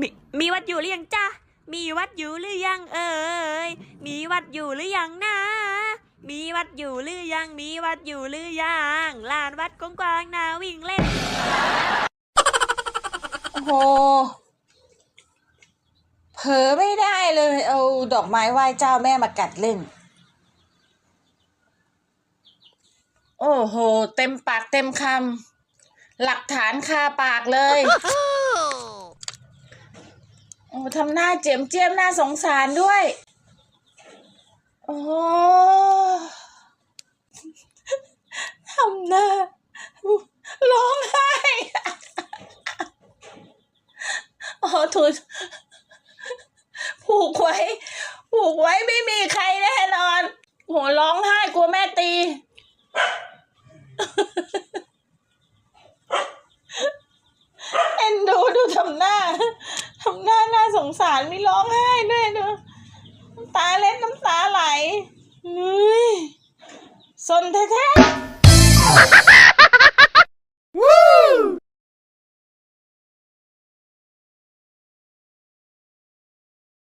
มีมีวัดอยู่หรือยังจ้ามีวัดอยู่หรือยังเอ่ย มีวัดอยู่หรือยังนะ มีวัดอยู่หรือยัง มีวัดอยู่หรือยังลานวัดกว้างๆนาวิ่งเล่น โอ้โห เผลอไม่ได้เลย เอาดอกไม้ไหว้เจ้าแม่มากัดเล่น โอ้โห เต็มปากเต็มคำ หลักฐานคาปากเลย ทำหน้าเจียมเจียมหน้าสงสารด้วย โอ้ทำหน้าร้องไห้โอ้ถูกผูกไว้ ผูกไว้ไม่มีใครแน่นอน โหร้องไห้กลัวแม่ตี เอ็นดูดูทำหน้า ทำหน้าน่า สงสารมีร้องไห้ด้วยดูน้ำตาเล็ดน้ำตาไหลเฮ้ยสนแท้ๆ